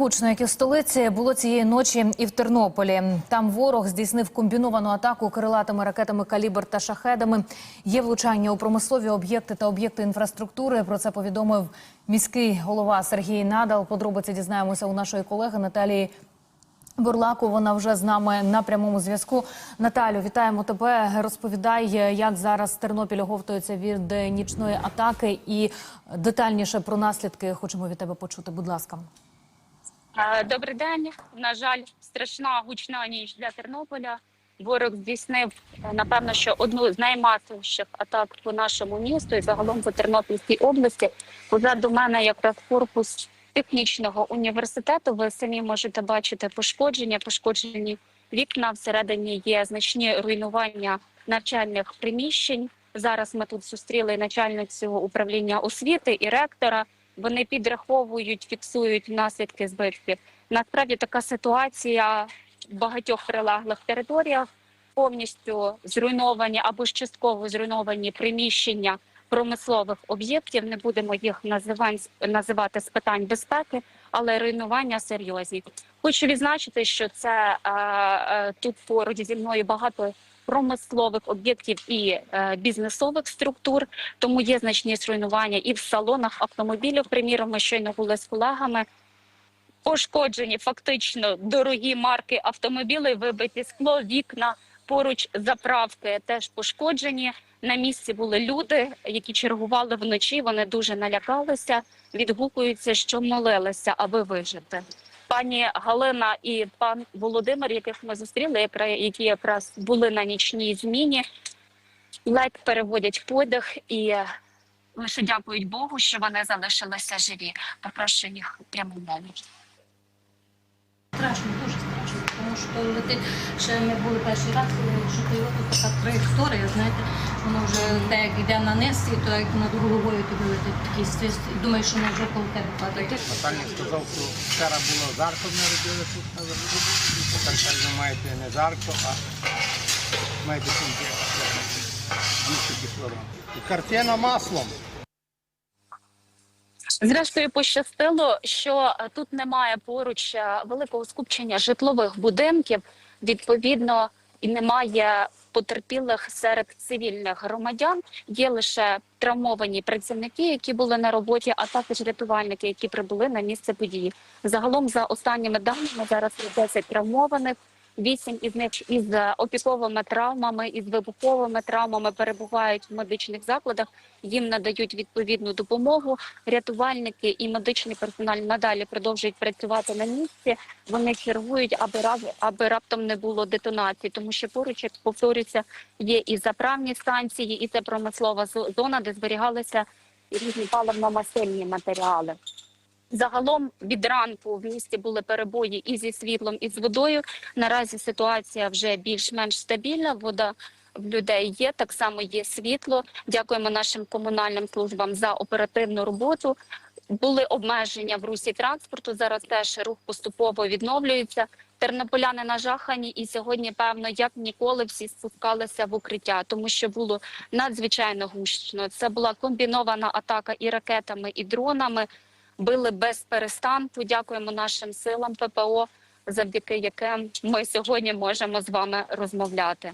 гучно, як і в столиці, було цієї ночі і в Тернополі. Там ворог здійснив комбіновану атаку крилатими ракетами «Калібр» та шахедами. Є влучання у промислові об'єкти та об'єкти інфраструктури. Про це повідомив міський голова Сергій Надал. Подробиці дізнаємося у нашої колеги Наталії Бурлаку. Вона вже з нами на прямому зв'язку. Наталю, вітаємо тебе. Розповідай, як зараз Тернопіль оговтується від нічної атаки, і детальніше про наслідки хочемо від тебе почути. Будь ласка. Добрий день. На жаль, страшна гучна ніч для Тернополя. Ворог здійснив напевно, що одну з наймасовіших атак по нашому місту і загалом по Тернопільській області. Позаду мене якраз корпус технічного університету. Ви самі можете бачити пошкодження, пошкоджені вікна. Всередині є значні руйнування навчальних приміщень. Зараз ми тут зустріли начальницю управління освіти і ректора. Вони підраховують, фіксують наслідки збитків. Насправді така ситуація в багатьох прилеглих територіях повністю зруйновані або ж частково зруйновані приміщення промислових об'єктів. Не будемо їх називати з питань безпеки, але руйнування серйозні. Хочу відзначити, що це е, е, тут поруч зі мною багато промислових об'єктів і е, бізнесових структур. Тому є значні зруйнування і в салонах автомобілів. Приміром, ми щойно були з колегами. Пошкоджені фактично дорогі марки автомобілів, вибиті скло, вікна поруч заправки теж пошкоджені. На місці були люди, які чергували вночі. Вони дуже налякалися, відгукуються, що молилися, аби вижити. Пані Галина і пан Володимир, яких ми зустріли, які якраз були на нічній зміні, ледь переводять подих і лише дякують Богу, що вони залишилися живі. Попрошу їх прямо мову. Страшно, що летить. Ще ми були перший раз, коли що то така траєкторія, знаєте, воно вже те, як йде на низ, і то як над головою тобі летить такий свист, і думаєш, що воно вже коло тебе падає. Натальник сказав, що вчора було жарко, ми робили тут на верху. Тепер каже, маєте не жарко, а маєте більше кислороду. І картина маслом. Зрештою, пощастило, що е, тут немає поруч е, великого скупчення житлових будинків. Відповідно, і немає потерпілих серед цивільних громадян. Є лише травмовані працівники, які були на роботі, а також рятувальники, які прибули на місце події. Загалом, за останніми даними, зараз є 10 травмованих. Вісім із них із е, опіковими травмами, із вибуховими травмами перебувають в медичних закладах. Їм надають відповідну допомогу. Рятувальники і медичний персонал надалі продовжують працювати на місці. Вони чергують, аби раз аби раптом не було детонації, тому що поруч, як повторюється, є і заправні станції, і це промислова зо- зона, де зберігалися різні паливно-мастильні матеріали. Загалом від ранку в місті були перебої і зі світлом, і з водою. Наразі ситуація вже більш-менш стабільна. Вода в людей є, так само є світло. Дякуємо нашим комунальним службам за оперативну роботу. Були обмеження в русі транспорту. Зараз теж рух поступово відновлюється. Тернополяни нажахані, і сьогодні, певно, як ніколи, всі спускалися в укриття, тому що було надзвичайно гучно. Це була комбінована атака і ракетами, і дронами били без перестанку. Дякуємо нашим силам ППО, завдяки яким ми сьогодні можемо з вами розмовляти.